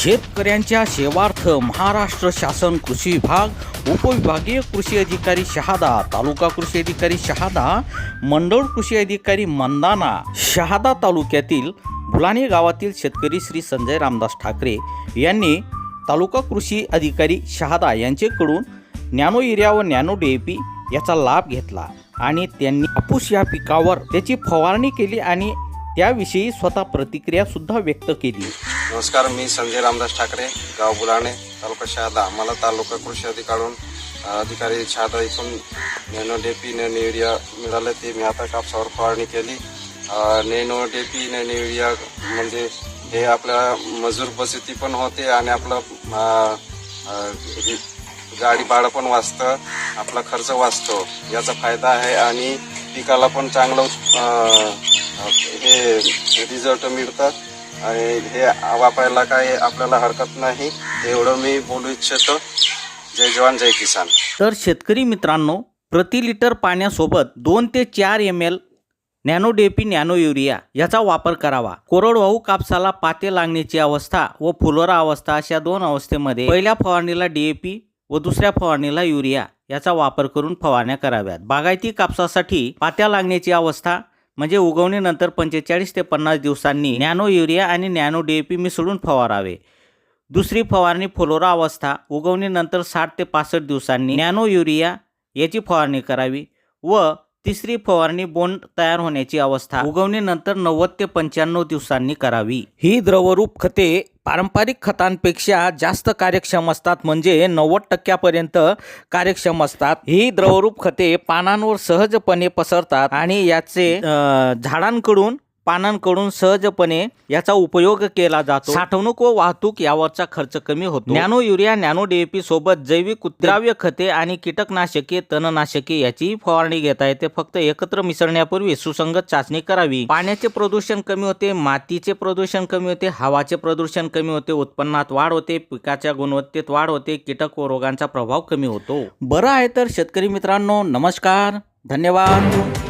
शेतकऱ्यांच्या सेवार्थ महाराष्ट्र शासन कृषी विभाग उपविभागीय कृषी अधिकारी शहादा तालुका कृषी अधिकारी शहादा मंडळ कृषी अधिकारी मंदाना शहादा तालुक्यातील भुलाणे गावातील शेतकरी श्री संजय रामदास ठाकरे यांनी तालुका कृषी अधिकारी शहादा यांच्याकडून नॅनो युरिया व नॅनो डीएपी याचा लाभ घेतला आणि त्यांनी कापूस या पिकावर त्याची फवारणी केली आणि त्याविषयी स्वतः प्रतिक्रिया सुद्धा व्यक्त केली. नमस्कार मी संजय रामदास ठाकरे गाव बुलाणे तालुका शहादा मला तालुका कृषी अधिकारून अधिकारी शहादा इथून नॅनो डेपी नॅनो युरिया मिळालं ते मी आता कापसावर फवारणी केली. नेनो नॅनो डेपी नॅनो युरिया म्हणजे हे आपल्या मजूर बचती पण होते आणि आपलं हे गाडी भाडं पण वाचतं आपला खर्च वाचतो. याचा फायदा आहे आणि पिकाला पण चांगलं हे रिझल्ट मिळतात आणि हे वापरायला काय आपल्याला हरकत नाही. एवढं मी बोलू इच्छितो. जय जवान जय किसान. तर शेतकरी मित्रांनो प्रति लिटर पाण्यासोबत दोन ते चार M L nano DAP nano urea याचा वापर करावा. कोरडवाहू कापसाला पाते लागण्याची अवस्था व फुलोरा अवस्था अशा दोन अवस्थेमध्ये पहिल्या फवारणीला डीएपी व दुसऱ्या फवारणीला युरिया याचा वापर करून फवारण्या कराव्यात. बागायती कापसासाठी पात्या लागण्याची अवस्था म्हणजे उगवणीनंतर पंचेचाळीस ते पन्नास दिवसांनी नॅनो युरिया आणि नॅनो डीएपी मिसळून फवारावे. दुसरी फवारणी फुलोरा अवस्था उगवणीनंतर साठ ते पासष्ट दिवसांनी नॅनो युरिया याची फवारणी करावी व तिसरी फवारणी बोंड तयार होण्याची अवस्था. उगवणीनंतर नव्वद ते पंच्याण्णव दिवसांनी करावी. ही द्रवरूप खते पारंपरिक खतांपेक्षा जास्त कार्यक्षम असतात म्हणजे नव्वद टक्क्यापर्यंत कार्यक्षम असतात. ही द्रवरूप खते पानांवर सहजपणे पसरतात आणि याचे झाडांकडून पानांकडून सहजपणे याचा उपयोग केला जातो. साठवणूक व वाहतूक यावरचा खर्च कमी होतो. नॅनो युरिया नॅनो डीएपी सोबत जैविक द्राव्य खते आणि कीटकनाशके तणनाशके याची फवारणी घेता येते. फक्त एकत्र मिसळण्यापूर्वी सुसंगत चाचणी करावी. पाण्याचे प्रदूषण कमी होते मातीचे प्रदूषण कमी होते हवाचे प्रदूषण कमी होते उत्पन्नात वाढ होते पिकाच्या गुणवत्तेत वाढ होते कीटक व रोगांचा प्रभाव कमी होतो. बरं आहे तर शेतकरी मित्रांनो नमस्कार धन्यवाद.